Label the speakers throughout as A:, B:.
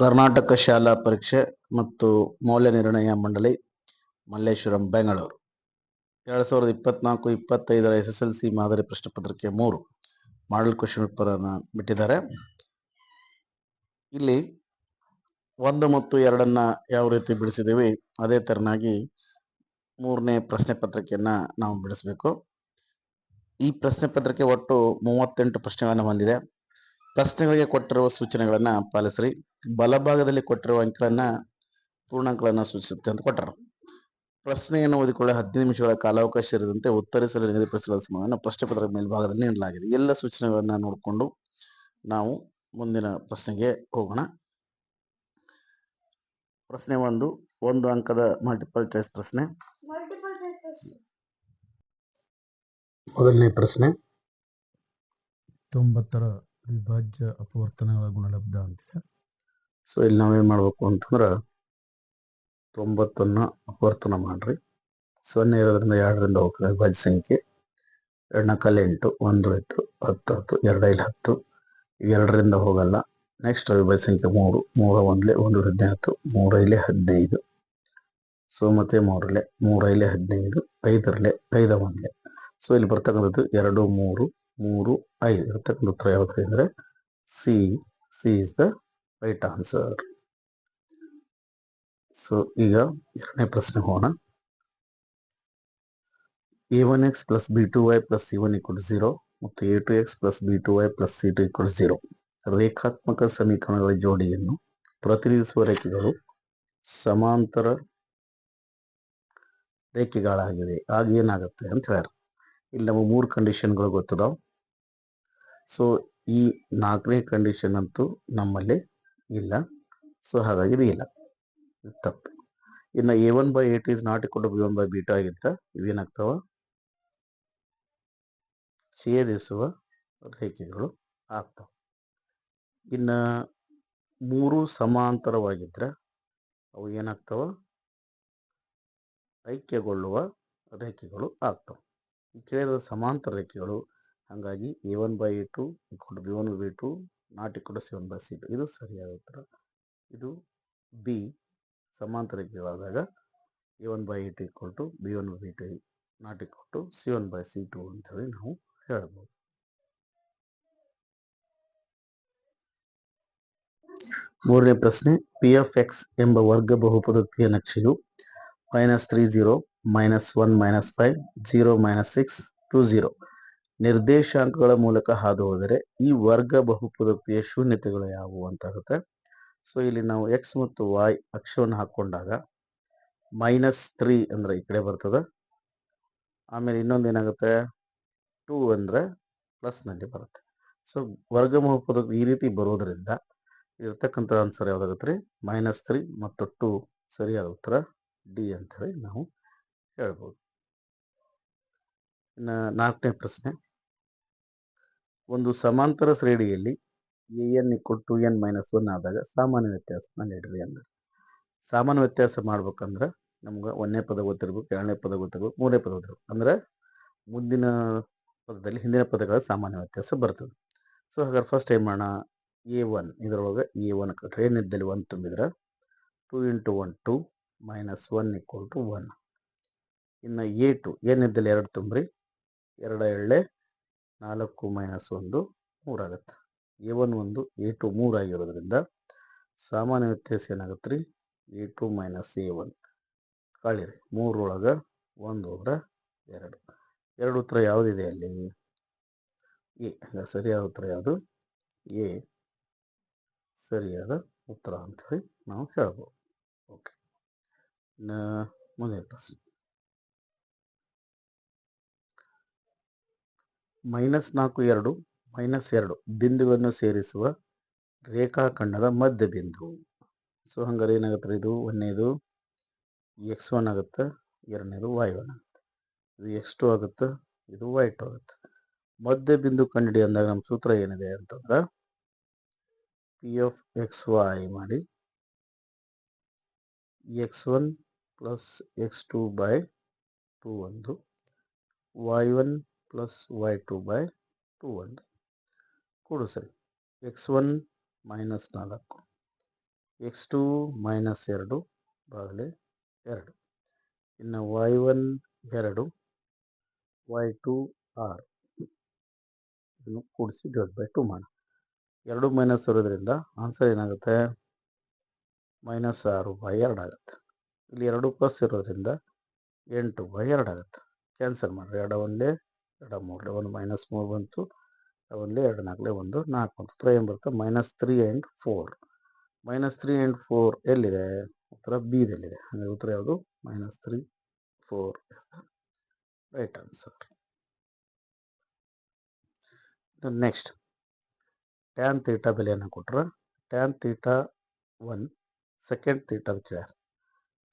A: ಕರ್ನಾಟಕ ಶಾಲಾ ಪರೀಕ್ಷೆ ಮತ್ತು ಮೌಲ್ಯ ನಿರ್ಣಯ ಮಂಡಳಿ, ಮಲ್ಲೇಶ್ವರಂ, ಬೆಂಗಳೂರು. ಎರಡು ಸಾವಿರದ ಇಪ್ಪತ್ನಾಲ್ಕು, ಇಪ್ಪತ್ತೈದರ ಎಸ್ ಎಸ್ ಎಲ್ ಸಿ ಮಾದರಿ ಪ್ರಶ್ನೆ ಪತ್ರಿಕೆ ಮೂರು ಮಾಡಲ್ ಕ್ವಶನ್ ಪೇಪರ್ ಅನ್ನು ಬಿಟ್ಟಿದ್ದಾರೆ. ಇಲ್ಲಿ ಒಂದು ಮತ್ತು ಎರಡನ್ನು ಯಾವ ರೀತಿ ಬಿಡಿಸಿದ್ದೀವಿ, ಅದೇ ತೆರನಾಗಿ ಮೂರನೇ ಪ್ರಶ್ನೆ ಪತ್ರಿಕೆಯನ್ನು ನಾವು ಬಿಡಿಸಬೇಕು. ಈ ಪ್ರಶ್ನೆ ಪತ್ರಿಕೆ ಒಟ್ಟು ಮೂವತ್ತೆಂಟು ಪ್ರಶ್ನೆಗಳನ್ನು ಹೊಂದಿದೆ. ಪ್ರಶ್ನೆಗಳಿಗೆ ಕೊಟ್ಟಿರುವ ಸೂಚನೆಗಳನ್ನು ಪಾಲಿಸ್ರಿ. ಬಲಭಾಗದಲ್ಲಿ ಕೊಟ್ಟಿರುವ ಅಂಕಗಳನ್ನ ಪೂರ್ಣಾಂಕಗಳನ್ನ ಸೂಚಿಸುತ್ತೆ ಅಂತ ಕೊಟ್ಟರು. ಪ್ರಶ್ನೆಯನ್ನು ಓದಿಕೊಳ್ಳಿ ಹದಿನೈದು ನಿಮಿಷಗಳ ಕಾಲಾವಕಾಶ ಇರದಂತೆ ಉತ್ತರಿಸಲು ನಿಗದಿಪಡಿಸಲಾದ ಸಮಯವನ್ನು ಪ್ರಶ್ನೆ ಪತ್ರಿಕೆ ಮೇಲ್ಭಾಗದಲ್ಲಿ ನೀಡಲಾಗಿದೆ. ಎಲ್ಲ ಸೂಚನೆಗಳನ್ನ ನೋಡಿಕೊಂಡು ನಾವು ಮುಂದಿನ ಪ್ರಶ್ನೆಗೆ ಹೋಗೋಣ. ಪ್ರಶ್ನೆ ಒಂದು ಒಂದು ಅಂಕದ ಮಲ್ಟಿಪಲ್ ಚಾಯ್ಸ್ ಪ್ರಶ್ನೆ.
B: ಮಲ್ಟಿಪಲ್ ಚಾಯ್ಸ್
A: ಮೊದಲನೇ ಪ್ರಶ್ನೆ.
C: ತೊಂಬತ್ತರ ವಿಭಾಜ್ಯ ಅಪವರ್ತನಗಳ ಗುಣಲಬ್ಧ ಅಂತಿದೆ
A: ಸೊ ಇಲ್ಲಿ ನಾವೇನು ಮಾಡಬೇಕು ಅಂತಂದ್ರೆ ತೊಂಬತ್ತನ್ನು ಅಪವರ್ತನ ಮಾಡ್ರಿ. ಸೊನ್ನೆ ಇರೋದ್ರಿಂದ ಎರಡರಿಂದ ಹೋಗ್ತದೆ ಭಜ್ ಸಂಖ್ಯೆ. ಎರಡನ ಕಲೆ ಎಂಟು, ಒಂದು ಆಯ್ತು ಹತ್ತು ಹತ್ತು ಎರಡೈಲಿ ಹತ್ತು. ಎರಡರಿಂದ ಹೋಗಲ್ಲ. ನೆಕ್ಸ್ಟ್ ಅವಿಭಾಜ್ಯ ಸಂಖ್ಯೆ ಮೂರು. ಮೂರ ಒಂದ್ಲೆ ಒಂದು ಹದಿನಾಲ್ಕು ಮೂರೈಲೆ ಹದಿನೈದು. ಸೊ ಮತ್ತೆ ಮೂರಲೆ ಮೂರೈಲೆ ಹದಿನೈದು, ಐದರಲೆ ಐದ ಒಂದಲೆ. ಸೊ ಇಲ್ಲಿ ಬರ್ತಕ್ಕಂಥದ್ದು ಎರಡು, ಮೂರು ಮೂರು, ಐದು. ಇರ್ತಕ್ಕಂಥ ಉತ್ತರ ಯಾವ್ದು ಅಂದ್ರೆ C C is the right answer so ಈಗ ಎರಡನೇ ಪ್ರಶ್ನೆ ಹೋಗೋಣ A one X plus B two Y plus C one equal zero ಮತ್ತು A two X plus B two Y plus C two equal zero ರೇಖಾತ್ಮಕ ಸಮೀಕರಣಗಳ ಜೋಡಿಯನ್ನು ಪ್ರತಿನಿಧಿಸುವ ರೇಖೆಗಳು ಸಮಾಂತರ ರೇಖೆಗಳಾಗಿವೆ. ಆಗ ಏನಾಗುತ್ತೆ ಅಂತ ಹೇಳ್ಯಾರ ಇಲ್ಲಿ ನಮಗೆ ಮೂರು ಕಂಡೀಷನ್ಗಳು ಗೊತ್ತದಾವ. ಸೊ ಈ ನಾಲ್ಕನೇ ಕಂಡೀಷನ್ ಅಂತೂ ನಮ್ಮಲ್ಲಿ ಇಲ್ಲ. ಸೊ ಹಾಗಾಗಿ ಇದು ಇಲ್ಲ. ತಪ್ಪು. ಇನ್ನು A one by eight is not equal B one by B two ಆಗಿದ್ರೆ ಇವೇನಾಗ್ತಾವ? ಛೇದಿಸುವ ರೇಖೆಗಳು ಆಗ್ತಾವ. ಇನ್ನು ಮೂರು ಸಮಾಂತರವಾಗಿದ್ದರೆ ಅವು ಏನಾಗ್ತಾವ? ಐಕ್ಯಗೊಳ್ಳುವ ರೇಖೆಗಳು ಆಗ್ತವೆ. ಕೇಳಿದ ಸಮಾಂತರ ರೇಖೆಗಳು, ಹಾಗಾಗಿ A one by A two equal B one B two not equal C one by C two ಇದು ಸರಿಯಾದ ಉತ್ತರ. ಇದು ಬಿ ಸಮಾಂತರ ಕೇಳಾದಾಗ A one by E two equal to B one by two not equal to C one by C two ಅಂತೇಳಿ ನಾವು ಹೇಳ್ಬೋದು. ಮೂರನೇ ಪ್ರಶ್ನೆ ಪಿ ಎಫ್ ಎಕ್ಸ್ ಎಂಬ ವರ್ಗ ಬಹುಪದೋಕ್ತಿಯ ನಕ್ಷೆಯು minus three zero minus one minus five zero minus six two zero ನಿರ್ದೇಶಾಂಕಗಳ ಮೂಲಕ ಹಾದು ಹೋದರೆ ಈ ವರ್ಗ ಬಹುಪದೋಕ್ತಿಯ ಶೂನ್ಯತೆಗಳು ಯಾವುವು ಅಂತ ಆಗುತ್ತೆ. ಸೊ ಇಲ್ಲಿ ನಾವು ಎಕ್ಸ್ ಮತ್ತು ವೈ ಅಕ್ಷವನ್ನು ಹಾಕೊಂಡಾಗ ಮೈನಸ್ ತ್ರೀ ಅಂದ್ರೆ ಈ ಕಡೆ ಬರ್ತದೆ. ಆಮೇಲೆ ಇನ್ನೊಂದು ಏನಾಗುತ್ತೆ? ಟೂ ಅಂದ್ರೆ ಪ್ಲಸ್ನಲ್ಲಿ ಬರುತ್ತೆ. ಸೊ ವರ್ಗ ಬಹುಪದೋಕ್ತಿ ಈ ರೀತಿ ಬರೋದ್ರಿಂದ ಇರ್ತಕ್ಕಂಥ ಆನ್ಸರ್ ಯಾವುದಾಗುತ್ತೆ ರೀ? ಮೈನಸ್ ತ್ರೀ ಮತ್ತು ಟೂ ಸರಿಯಾದ ಉತ್ತರ ಡಿ ಅಂತ ಹೇಳಿ ನಾವು ಹೇಳ್ಬೋದು. ಇನ್ನು ನಾಲ್ಕನೇ ಪ್ರಶ್ನೆ. ಒಂದು ಸಮಾಂತರ ಶ್ರೇಣಿಯಲ್ಲಿ A N equal to N minus one ಆದಾಗ ಸಾಮಾನ್ಯ ವ್ಯತ್ಯಾಸನ ನೀಡ್ರಿ ಅಂದ್ರೆ. ಸಾಮಾನ್ಯ ವ್ಯತ್ಯಾಸ ಮಾಡ್ಬೇಕಂದ್ರೆ ನಮ್ಗೆ ಒಂದನೇ ಪದ ಗೊತ್ತಿರ್ಬೇಕು, ಎರಡನೇ ಪದ ಗೊತ್ತಿರ್ಬೇಕು, ಮೂರನೇ ಪದ ಗೊತ್ತಿರ್ಬೇಕು. ಅಂದ್ರೆ ಮುಂದಿನ ಪದದಲ್ಲಿ ಹಿಂದಿನ ಪದಗಳ ಸಾಮಾನ್ಯ ವ್ಯತ್ಯಾಸ ಬರ್ತದೆ. ಸೊ ಹಾಗಾದ್ರೆ ಫಸ್ಟ್ ಏನ್ ಮಾಡೋಣ? ಎ ಒನ್, ಇದರೊಳಗೆ ಎ ಒನ್ ಕಟ್ರೆ. ಏನಿದ್ದಲ್ಲಿ one ತುಂಬಿದ್ರೆ? Two into one, two minus one equal to one. ಇನ್ನು ಎ ಟು ಏನಿದ್ದಲ್ಲಿ ಎರಡು ತುಂಬ್ರಿ? ಎರಡು ಎಳ್ಳೆ ನಾಲ್ಕು ಮೈನಸ್ ಒಂದು ಮೂರಾಗತ್ತೆ. ಎ ಒನ್ ಒಂದು ಎ ಟು ಮೂರು ಆಗಿರೋದ್ರಿಂದ ಸಾಮಾನ್ಯ ವ್ಯತ್ಯಾಸ ಏನಾಗುತ್ತೆ ರೀ A two minus A one ಕಳೀರಿ ಮೂರೊಳಗೆ ಒಂದು ಹೋದ್ರೆ ಎರಡು. ಎರಡು ಉತ್ತರ ಯಾವುದಿದೆ ಅಲ್ಲಿ? ಎ ಸರಿಯಾದ ಉತ್ತರ ಯಾವುದು? ಎ ಸರಿಯಾದ ಉತ್ತರ ಅಂತ ಹೇಳಿ ನಾವು ಹೇಳ್ಬೋದು. ಓಕೆ ಮುಂದಿನ ಪ್ರಶ್ನೆ. ಮೈನಸ್ ನಾಲ್ಕು ಎರಡು, ಮೈನಸ್ ಎರಡು ಬಿಂದುಗಳನ್ನು ಸೇರಿಸುವ ರೇಖಾಖಂಡದ ಮಧ್ಯ ಬಿಂದು ಸೊ ಹಂಗಾರೆ ಏನಾಗುತ್ತೆ ಇದು? ಒಂದನೇದು ಎಕ್ಸ್ ಒನ್ ಆಗುತ್ತೆ, ಎರಡನೇದು ವೈ ಒನ್ ಆಗುತ್ತೆ. ಇದು ಎಕ್ಸ್ ಟು ಆಗುತ್ತೆ, ಇದು ವೈ ಟು ಆಗುತ್ತೆ. ಮಧ್ಯ ಬಿಂದು ಕಂಡುಹಿಡಿ ಅಂದಾಗ ನಮ್ಮ ಸೂತ್ರ ಏನಿದೆ ಅಂತಂದ್ರೆ ಪಿ ಎಫ್ ಎಕ್ಸ್ ವೈ ಮಾಡಿ X one plus X two by two ಒಂದು. Y one plus Y two by two ಒಂದು ಕೂಡು ಸರಿ ಎಕ್ಸ್ ಒನ್ ಮೈನಸ್ ನಾಲ್ಕು. ಎಕ್ಸ್ ಟು ಮೈನಸ್ ಎರಡು ಬಾಗಿಲೆ ಎರಡು. ಇನ್ನು ವೈ ಒನ್ ಎರಡು ವೈ ಟು ಆರು. ಇದನ್ನು ಕೂಡಿಸಿ ಡಿವೈಡ್ ಬೈ ಟು ಮಾಡೋಣ. ಎರಡು ಮೈನಸ್ ಇರೋದ್ರಿಂದ ಆನ್ಸರ್ ಏನಾಗುತ್ತೆ? ಮೈನಸ್ ಆರು ಬೈ ಎರಡು ಆಗುತ್ತೆ. ಇಲ್ಲಿ ಎರಡು ಪ್ಲಸ್ ಇರೋದ್ರಿಂದ ಎಂಟು ಬೈ ಎರಡು ಆಗುತ್ತೆ. ಕ್ಯಾನ್ಸಲ್ ಮಾಡಿರಿ. ಎರಡು ಒಂದೇ ಎರಡು ಮೂರಲೆ ಒಂದು ಮೈನಸ್ ಮೂರು ಬಂತು, ಒಂದೇ ಎರಡು ನಾಲ್ಕಲೆ ಒಂದು ನಾಲ್ಕು ಬಂತು. ಉತ್ತರ ಏನು ಬರುತ್ತೆ? Minus three and four minus three and four ಎಲ್ಲಿದೆ? ಉತ್ತರ ಬಿದಲ್ಲಿದೆ ಅಂದರೆ ಉತ್ತರ ಯಾವುದು? Minus three four right answer next tan theta ಬೆಲೆಯನ್ನು ಕೊಟ್ರೆ? ಟ್ಯಾನ್ ತೀಟಾ ಒನ್ ಸೆಕೆಂಡ್ ತೀಟಾದ ಕೇಳ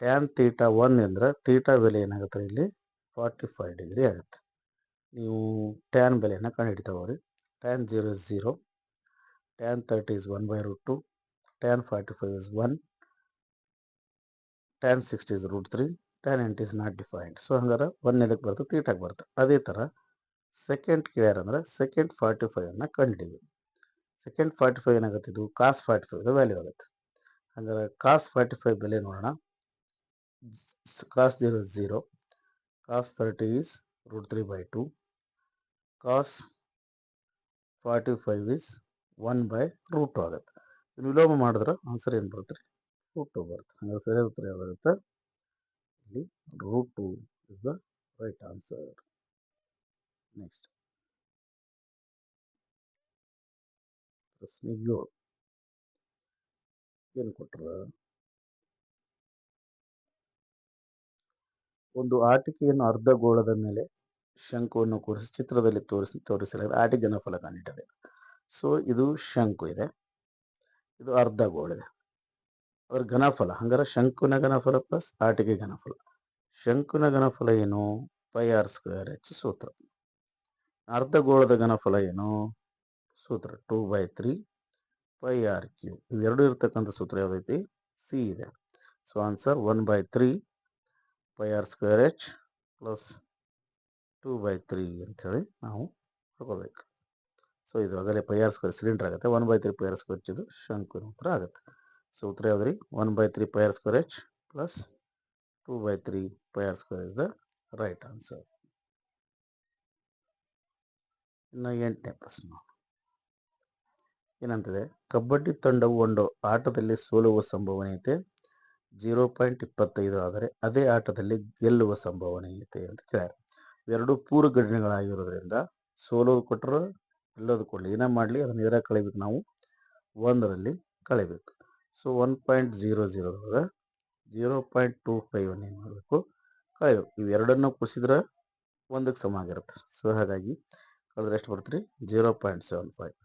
A: ಟ್ಯಾನ್ ತೀಟಾ ಒನ್ ಅಂದರೆ ತೀಟಾ ಬೆಲೆ ಏನಾಗುತ್ತೆ ಇಲ್ಲಿ? ಫಾರ್ಟಿ ಫೈವ್ ಡಿಗ್ರಿ ಆಗುತ್ತೆ. ನೀವು ಟ್ಯಾನ್ ಬೆಲೆಯನ್ನು ಕಂಡುಹಿಡಿತಾವ್ರಿ. Tan zero is zero tan thirty is one by root two tan forty five is one tan sixty is root three tan ninety is not defined so ಹಂಗಾರೆ one ಎದಕ್ಕೆ ಬರುತ್ತೆ? ತೀಟಾಗಿ ಬರುತ್ತೆ. ಅದೇ ಥರ ಸೆಕೆಂಡ್ ಕ್ಲಿಯರ್ ಅಂದ್ರೆ second forty ಫೈವನ್ನು ಕಂಡು ಕಂಡುಹಿಡಿಬೇಕು ಸೆಕೆಂಡ್ ಫಾರ್ಟಿ ಫೈವ್ ಏನಾಗುತ್ತೆ ಇದು? ಕಾಸ್ ಫಾರ್ಟಿ ಫೈವ್ ವ್ಯಾಲ್ಯೂ ಆಗುತ್ತೆ. ಹಂಗಾರೆ ಕಾಸ್ ಫಾರ್ಟಿ ಫೈವ್ ಬೆಲೆ ನೋಡೋಣ. Cos zero zero cos thirty is root three by two cos forty five is one by root ಆಗುತ್ತೆ. ಇನ್ನು ವಿಲೋಮ ಮಾಡಿದ್ರೆ ಆನ್ಸರ್ ಏನು ಬರುತ್ತೆ? ರೂಟ್ ಟು ಬರುತ್ತೆ. ಹಂಗಾರೆ ಸರಿಯಾದ ಉತ್ತರ ಯಾವುದಾಗುತ್ತೆ ಇಲ್ಲಿ root two is the right answer next ಪ್ರಶ್ನೆ ಏಳು. ಏನು ಕೊಟ್ರ? ಒಂದು ಆಟಿಕೆಯನ್ನು ಅರ್ಧ ಗೋಳದ ಮೇಲೆ ಶಂಕುವನ್ನು ಕೂರಿಸಿ ಚಿತ್ರದಲ್ಲಿ ತೋರಿಸಿ ತೋರಿಸಲಾಗಿದೆ ಆಟಿ ಘನಫಲ ನೀಡಿದೆ ಸೊ ಇದು ಶಂಕು ಇದೆ. ಇದು ಅರ್ಧ ಗೋಳಿದೆ ಅದರ ಘನಫಲ, ಹಂಗಾರೆ ಶಂಕುನ ಘನಫಲ ಪ್ಲಸ್ ಆಟಿಗೆ ಘನಫಲ. ಶಂಕುನ ಘನಫಲ ಏನು? ಪೈ ಆರ್ ಸ್ಕ್ವೇರ್ ಎಚ್ ಸೂತ್ರ. ಅರ್ಧ ಗೋಳದ ಘನಫಲ ಏನು? ಸೂತ್ರ two by three pi R cube ಇವೆರಡು ಇರ್ತಕ್ಕಂಥ ಸೂತ್ರ ಯಾವ್ದೈತಿ? ಸಿ ಇದೆ. So answer one by three pi R square H plus two by three ಅಂಥೇಳಿ ನಾವು ಮಾಡ್ಕೋಬೇಕು ಸೊ ಇದು ಆಗಲೇ ಪೈ ಆರ್ ಸ್ಕ್ವೇರ್ ಸಿಲಿಂಡರ್ ಆಗುತ್ತೆ. One by three pi R square ಇದು ಶಂಕುವಿನ ಉತ್ತರ ಆಗುತ್ತೆ. ಸೊ ಉತ್ತರ ಯಾವ್ದು ರೀ one by three pi R square H plus two by three pi R square is the right answer ಇನ್ನು ಎಂಟನೇ ಪ್ರಶ್ನೆ. ಏನಂತಿದೆ? ಕಬಡ್ಡಿ ತಂಡವು ಒಂದು ಆಟದಲ್ಲಿ ಸೋಲುವ ಸಂಭವನೀಯತೆ ಜೀರೋ ಪಾಯಿಂಟ್ ಇಪ್ಪತ್ತೈದು ಆದರೆ ಅದೇ ಆಟದಲ್ಲಿ ಗೆಲ್ಲುವ ಸಂಭವನೀಯತೆ ಅಂತ ಕೇಳ್ಯಾರ. ಎರಡು ಪೂರ್ವ ಘಟನೆಗಳಾಗಿರೋದ್ರಿಂದ ಸೋಲೋದು ಕೊಟ್ಟರು ಗೆಲ್ಲೋದು ಕೊಡಲಿ. ಏನೇ ಮಾಡಲಿ ಅದನ್ನ ಇದರ ಕಳಿಬೇಕು ನಾವು. ಒಂದರಲ್ಲಿ ಕಳಿಬೇಕು. ಸೊ ಒನ್ ಪಾಯಿಂಟ್ ಜೀರೋ ಜೀರೋದಾಗ ಜೀರೋ ಪಾಯಿಂಟ್ ಟೂ ಫೈವ್ ಅನ್ನು ಏನು ಮಾಡಬೇಕು? ಕಳಿಬೇಕು ಇವೆರಡನ್ನು ಕುಸಿದ್ರೆ ಒಂದಕ್ಕೆ ಸಮ ಆಗಿರುತ್ತೆ. ಸೊ ಹಾಗಾಗಿ ಕಳೆದ್ರೆ ಎಷ್ಟು ಬರ್ತೀರಿ? ಜೀರೋ ಪಾಯಿಂಟ್ ಸೆವೆನ್ ಫೈವ್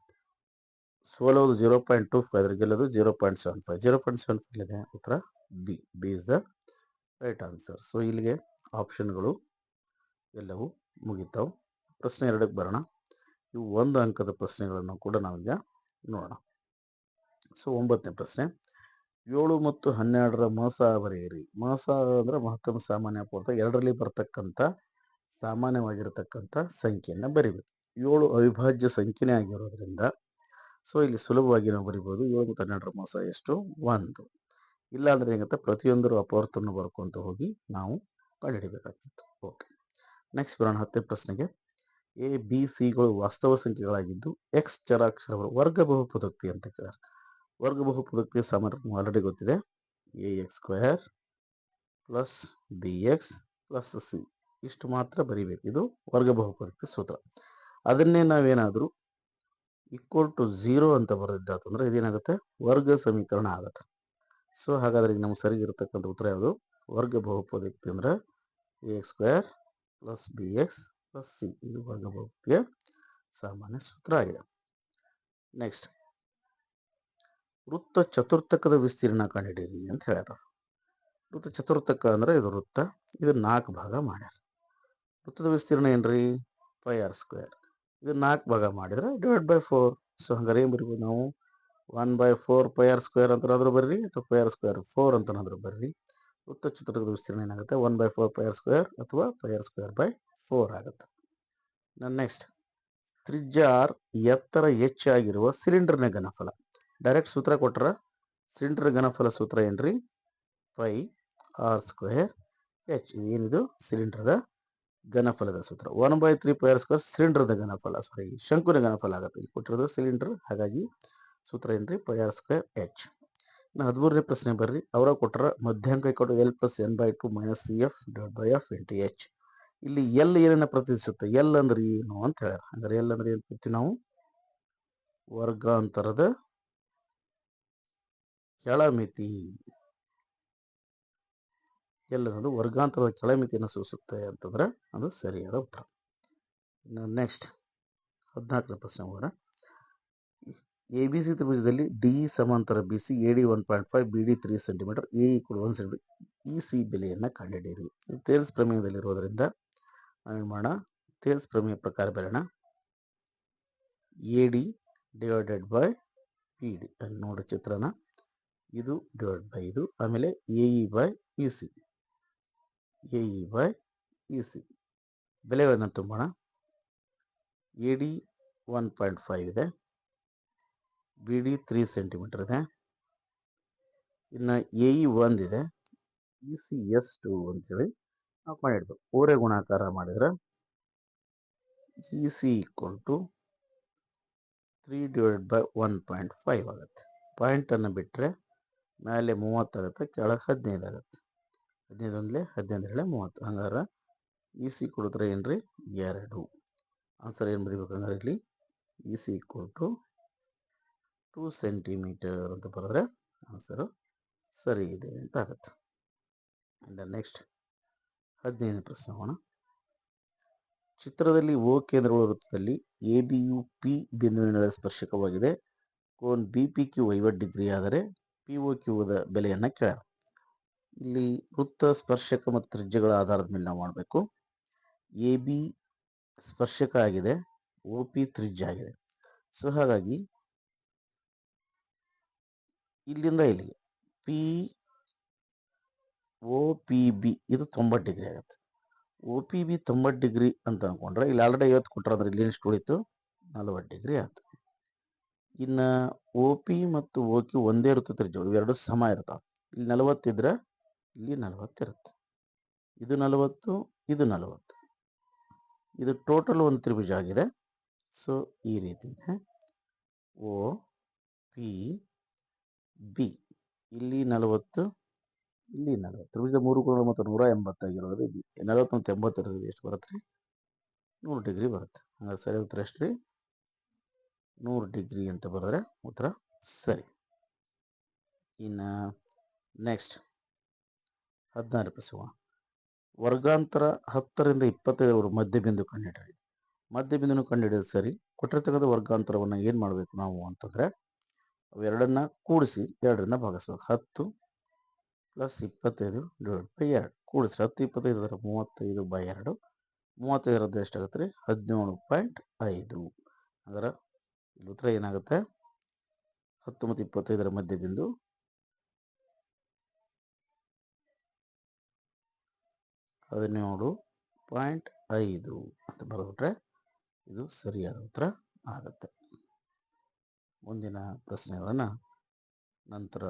A: ಸೋಲೋದು ಜೀರೋ ಪಾಯಿಂಟ್ ಟೂ ಫೈವ್ ಅದ್ರ ಗೆಲ್ಲೋದು zero point seven five zero point seven five ಇದೆ ಉತ್ತರ B B is the right answer so ಇಲ್ಲಿಗೆ ಆಪ್ಷನ್ಗಳು ಎಲ್ಲವೂ ಮುಗಿತಾವು. ಪ್ರಶ್ನೆ ಎರಡಕ್ಕೆ ಬರೋಣ. ಇವು ಒಂದು ಅಂಕದ ಪ್ರಶ್ನೆಗಳನ್ನು ಕೂಡ ನಾವೀಗ ನೋಡೋಣ. ಸೊ, ಒಂಬತ್ತನೇ ಪ್ರಶ್ನೆ. ಏಳು ಮತ್ತು ಹನ್ನೆರಡರ ಮಾಸ ಬರೆಯಿರಿ ಮಾಸ ಅಂದ್ರೆ ಮಹತ್ತಮ ಸಾಮಾನ್ಯ ಪೂರ್ತ ಎರಡರಲ್ಲಿ ಬರ್ತಕ್ಕಂಥ ಸಾಮಾನ್ಯವಾಗಿರತಕ್ಕಂಥ ಸಂಖ್ಯೆಯನ್ನು ಬರಿಬೇಕು. ಏಳು ಅವಿಭಾಜ್ಯ ಸಂಖ್ಯೆನೇ ಆಗಿರೋದ್ರಿಂದ, ಸೊ, ಇಲ್ಲಿ ಸುಲಭವಾಗಿ ನಾವು ಬರಿಬೋದು. ಏಳು ಮತ್ತು ಹನ್ನೆರಡರ ಮಾಸ ಎಷ್ಟು? ಒಂದು. ಇಲ್ಲ ಅಂದ್ರೆ ಏನಾಗುತ್ತೆ ಪ್ರತಿಯೊಂದರ ಅಪವರ್ತನ ಬರ್ಕೊಂತ ಹೋಗಿ ನಾವು ಕಂಡುಹಿಡಿಬೇಕಾಗ್ತಿತ್ತು ಓಕೆ. ನೆಕ್ಸ್ಟ್ ಬರೋಣ ಹತ್ತನೇ ಪ್ರಶ್ನೆಗೆ. ಎ ಬಿ ಸಿಗಳು ವಾಸ್ತವ ಸಂಖ್ಯೆಗಳಾಗಿದ್ದು ಎಕ್ಸ್ ಚರಾಕ್ಷರಗಳು ವರ್ಗ ಬಹುಪದೋಕ್ತಿ ಅಂತ ಕೇಳ್ಯಾರ. ವರ್ಗ ಬಹುಪದೋಕ್ತಿ ಸಾಮಾನ್ಯ ಆಲ್ರೆಡಿ ಗೊತ್ತಿದೆ. A X square plus B X plus C ಇಷ್ಟು ಮಾತ್ರ ಬರಿಬೇಕು. ಇದು ವರ್ಗ ಬಹುಪದೋಕ್ತಿ ಸೂತ್ರ. ಅದನ್ನೇ ನಾವೇನಾದರೂ ಈಕ್ವಲ್ ಟು ಝೀರೋ ಅಂತ ಬರೆದಿದ್ದಾತಂದ್ರೆ ಇದೇನಾಗುತ್ತೆ? ವರ್ಗ ಸಮೀಕರಣ ಆಗುತ್ತೆ. ಸೊ ಹಾಗಾದ್ರೆ ಈಗ ನಮ್ಗೆ ಸರಿಗಿರ್ತಕ್ಕಂಥ ಉತ್ತರ ಯಾವುದು? ವರ್ಗ ಬಹುಪದೋಕ್ತಿ ಅಂದ್ರೆ A X square plus B X plus C ಇದು ವರ್ಗ ಬಹುಪದೋಕ್ತಿಯ ಸಾಮಾನ್ಯ ಸೂತ್ರ ಆಗಿದೆ ನೆಕ್ಸ್ಟ್ ವೃತ್ತ ಚತುರ್ಥಕದ ವಿಸ್ತೀರ್ಣ ಕಂಡುಹಿಡಿಯಿರಿ ಅಂತ ಹೇಳ್ಯಾರ ವೃತ್ತ ಚತುರ್ಥಕ ಅಂದ್ರೆ ಇದು ವೃತ್ತ ಇದು ನಾಲ್ಕು ಭಾಗ ಮಾಡ್ಯಾರ ವೃತ್ತದ ವಿಸ್ತೀರ್ಣ ಏನ್ರಿ ಪೈ ಆರ್ ಸ್ಕ್ವೇರ್ ಇದು ನಾಲ್ಕು ಭಾಗ ಮಾಡಿದ್ರೆ ಡಿವೈಡ್ ಬೈ ಫೋರ್ ಸೊ ಹಂಗಾರೆ ಏನು ಬರಿಬೋದು ನಾವು one by four pi r square ಅಂತನಾದ್ರೂ ಬರ್ರಿ ಅಥವಾ ಪೈ ಆರ್ ಸ್ಕ್ವೇರ್ ಫೋರ್ ಅಂತನಾದರೂ ಬರ್ರಿ ವೃತ್ತ ಚಿತ್ರದ ವಿಸ್ತೀರ್ಣ ಏನಾಗುತ್ತೆ? One by four pi R square ಅಥವಾ pi R square by four ಆಗುತ್ತೆ. ನೆಕ್ಸ್ಟ್ ತ್ರಿಜ್ಯ ಆರ್ ಎತ್ತರ ಹೆಚ್ಚಾಗಿರುವ ಸಿಲಿಂಡರ್ನ ಘನಫಲ. ಡೈರೆಕ್ಟ್ ಸೂತ್ರ ಕೊಟ್ರ ಸಿಲಿಂಡರ್ ಘನಫಲ ಸೂತ್ರ ಏನ್ರಿ? ಪೈ ಆರ್ ಸ್ಕ್ವೇರ್ ಎಚ್ ಏನಿದು? ಸಿಲಿಂಡರ್ದ ಘನಫಲದ ಸೂತ್ರ. One by three pi r square ಸಿಲಿಂಡರ್ದ ಘನಫಲ. ಸಾರಿ ಶಂಕುನ ಘನಫಲ ಆಗುತ್ತೆ. ಇಲ್ಲಿ ಕೊಟ್ಟಿರೋದು ಸಿಲಿಂಡರ್ ಹಾಗಾಗಿ ಸೂತ್ರ ಏನ್ರಿ? ಪೈ ಆರ್ ಸ್ಕ್ವೇರ್ ಎಚ್ ಹದಿಮೂರನೇ ಪ್ರಶ್ನೆ ಬರ್ರಿ. ಅವರ ಕೊಟ್ಟರ ಮಧ್ಯಾಂಕ ಕೊಟ್ಟು L plus N by two minus C F divide by F into H ಇಲ್ಲಿ ಎಲ್ ಏನನ್ನ ಪ್ರತಿನಿಧಿಸುತ್ತೆ? ಎಲ್ ಅಂದ್ರೆ ಏನು ಅಂತ ಹೇಳ್ಯಾರ. ಅಂದ್ರೆ ಎಲ್ ಅಂದ್ರೆ ಏನ್ ಕೊಡ್ತೀವಿ ನಾವು? ವರ್ಗಾಂತರದ ಕೆಳಮಿತಿ. ಎಲ್ ಅನ್ನೋದು ವರ್ಗಾಂತರದ ಕೆಳಮಿತಿಯನ್ನು ಸೂಚಿಸುತ್ತೆ ಅಂತಂದ್ರೆ ಅದು ಸರಿಯಾದ ಉತ್ತರ. ನೆಕ್ಸ್ಟ್ ಹದಿನಾಲ್ಕನೇ ಪ್ರಶ್ನೆ ಹೋಗೋಣ. ಎ ಬಿ ಸಿ ತ್ರಿಭುಜದಲ್ಲಿ ಡಿ ಸಮಾಂತರ B C A D one point five B D three centimetre A equal one centimetre E C ಬೆಲೆಯನ್ನು ಕಂಡುಹಿಡಿಯಿರಿ. ತೇಲ್ಸ್ ಪ್ರಮೇಯದಲ್ಲಿರೋದರಿಂದ ನಾವೇನು ಮಾಡೋಣ? ತೇಲ್ಸ್ ಪ್ರಮೇಯ ಪ್ರಕಾರ ಬರೋಣ. A D divided by P D ಅಲ್ಲಿ ನೋಡಿ ಚಿತ್ರನ. ಇದು ಡಿವೈಡ್ ಬೈ ಇದು, ಆಮೇಲೆ A E by E C A E by E C ಬೆಲೆಗಳನ್ನು ತುಂಬೋಣ. A D one point five ಇದೆ. ಬಿ ಡಿ ತ್ರೀ ಸೆಂಟಿಮೀಟರ್ ಇದೆ. ಇನ್ನು ಎ ಇ ಇದೆ. ಇ ಸಿ ಎಸ್ ಟು ಅಂತೇಳಿ ನಾವು ಮಾಡಿಡ್ಬೇಕು ಓರೆ ಗುಣಾಕಾರ ಮಾಡಿದರೆ E C equal to three divide by one point five ಆಗುತ್ತೆ. ಪಾಯಿಂಟನ್ನು ಬಿಟ್ಟರೆ ಮೇಲೆ ಮೂವತ್ತಾಗುತ್ತೆ ಕೆಳಗೆ ಹದಿನೈದು ಆಗುತ್ತೆ. ಹದಿನೈದು ಅಂದರೆ ಹದಿನೈದು ಹೇಳಿ ಮೂವತ್ತು. ಹಂಗಾರೆ ಇ ಸಿ ಕೊಡಿದ್ರೆ ಏನ್ರಿ? ಎರಡು. ಆನ್ಸರ್ ಏನು ಬರೀಬೇಕಂದ್ರೆ ಇಲ್ಲಿ? E C equal to two centimetre ಅಂತ ಬರೆದ್ರೆ ಆನ್ಸರು ಸರಿ ಇದೆ ಅಂತ ಆಗುತ್ತೆ. ಆ್ಯಂಡ್ ನೆಕ್ಸ್ಟ್ ಹದಿನೈದನೇ ಪ್ರಶ್ನೆ ಹೋಗೋಣ ಚಿತ್ರದಲ್ಲಿ ಓ ಕೇಂದ್ರಗಳ ವೃತ್ತದಲ್ಲಿ ಎ ಬಿ ಯು ಪಿ ಬಿಂದುವಿನ ಸ್ಪರ್ಶಕವಾಗಿದೆ. ಕೋನ್ ಬಿ ಪಿ ಕ್ಯೂ ಐವತ್ತು ಡಿಗ್ರಿ ಆದರೆ ಪಿ ಓ ಕ್ಯೂದ ಬೆಲೆಯನ್ನು ಕೇಳ ಇಲ್ಲಿ ವೃತ್ತ, ಸ್ಪರ್ಶಕ ಮತ್ತು ತ್ರಿಜ್ಯಗಳ ಆಧಾರದ ಮೇಲೆ ನಾವು ಮಾಡಬೇಕು. ಎ ಬಿ ಸ್ಪರ್ಶಕ ಆಗಿದೆ ಓ ಪಿ ತ್ರಿಜ್ಯ ಆಗಿದೆ. ಸೊ ಹಾಗಾಗಿ ಇಲ್ಲಿಂದ ಇಲ್ಲಿಗೆ. ಪಿ ಒ ಪಿ ಬಿ ಇದು ತೊಂಬತ್ತು ಡಿಗ್ರಿ ಆಗುತ್ತೆ. ಒ ಪಿ ಬಿ ತೊಂಬತ್ತು ಡಿಗ್ರಿ ಅಂತ ಅನ್ಕೊಂಡ್ರೆ ಇಲ್ಲಿ ಆಲ್ರೆಡಿ ಐವತ್ತು ಕೊಟ್ಟರೆ ಅಂದ್ರೆ ಇಲ್ಲಿ ಎಷ್ಟು ಉಳಿತು ನಲವತ್ತು ಡಿಗ್ರಿ ಆಯ್ತು ಇನ್ನು ಒ ಪಿ ಮತ್ತು ಒ ಕ್ಯೂ ಒಂದೇ ಇರುತ್ತೆ ತ್ರಿಜ್ಯ. ಇವೆರಡು ಸಮ ಇರ್ತಾವೆ ಇಲ್ಲಿ ನಲವತ್ತಿದ್ರೆ ಇಲ್ಲಿ ನಲವತ್ತಿರುತ್ತೆ ಇದು ನಲವತ್ತು ಇದು ನಲವತ್ತು. ಇದು ಟೋಟಲ್ ಒಂದು ತ್ರಿಭುಜ ಆಗಿದೆ. ಸೊ ಈ ರೀತಿ ಓ ಪಿ ಬಿ ಇಲ್ಲಿ ನಲವತ್ತು ಇಲ್ಲಿ ನಲವತ್ತು. ತ್ರಿಭುಜ ಮೂರು ಕೋನ ಮತ್ತು ನೂರ ಎಂಬತ್ತಾಗಿರೋದು ಬಿ ನಲವತ್ತು ಮತ್ತು ಎಂಬತ್ತು ಇರೋದು ಎಷ್ಟು ಬರುತ್ತೆ ರೀ ನೂರು ಡಿಗ್ರಿ ಬರುತ್ತೆ. ಹಂಗಾರೆ ಸರಿ ಉತ್ತರ ಎಷ್ಟು ರೀ ನೂರು ಡಿಗ್ರಿ ಅಂತ ಬರೆದ್ರೆ ಉತ್ತರ ಸರಿ. ಇನ್ನು ನೆಕ್ಸ್ಟ್ ಹದಿನಾರು ಪ್ರಶ್ನೆ ವರ್ಗಾಂತರ ಹತ್ತರಿಂದ ಇಪ್ಪತ್ತೈದರವರೆಗೆ ಮಧ್ಯಬಿಂದು ಕಂಡುಹಿಡಿಯಿರಿ ಮಧ್ಯಬಿಂದುನು ಕಂಡುಹಿಡಿಯೋದು ಸರಿ. ಕೊಟ್ಟಿರ್ತಕ್ಕಂಥ ವರ್ಗಾಂತರವನ್ನು ಏನು ಮಾಡಬೇಕು ನಾವು ಅಂತಂದರೆ ಅವೆರಡನ್ನ ಕೂಡಿಸಿ ಎರಡರಿಂದ ಭಾಗಿಸ್ಬೇಕು. ಹತ್ತು ಪ್ಲಸ್ ಇಪ್ಪತ್ತೈದು ಡಿವೈಡ್ ಬೈ ಎರಡು. ಕೂಡಿಸಿ ಹತ್ತು, ಇಪ್ಪತ್ತೈದು ಅದರ ಮೂವತ್ತೈದು ಬೈ ಎರಡು. ಮೂವತ್ತೈದರದ್ದು ಎಷ್ಟಾಗುತ್ತೆ ರೀ ಹದಿನೇಳು ಪಾಯಿಂಟ್ ಐದು. ಅದರ ಉತ್ತರ ಏನಾಗುತ್ತೆ? ಹತ್ತು ಮತ್ತು ಇಪ್ಪತ್ತೈದರ ಮಧ್ಯ ಬಿಂದು ಹದಿನೇಳು ಪಾಯಿಂಟ್ ಐದು ಅಂತ ಬರೆದ್ಬಿಟ್ರೆ ಇದು ಸರಿಯಾದ ಉತ್ತರ ಆಗುತ್ತೆ. ಮುಂದಿನ ಪ್ರಶ್ನೆಗಳನ್ನು ನಂತರ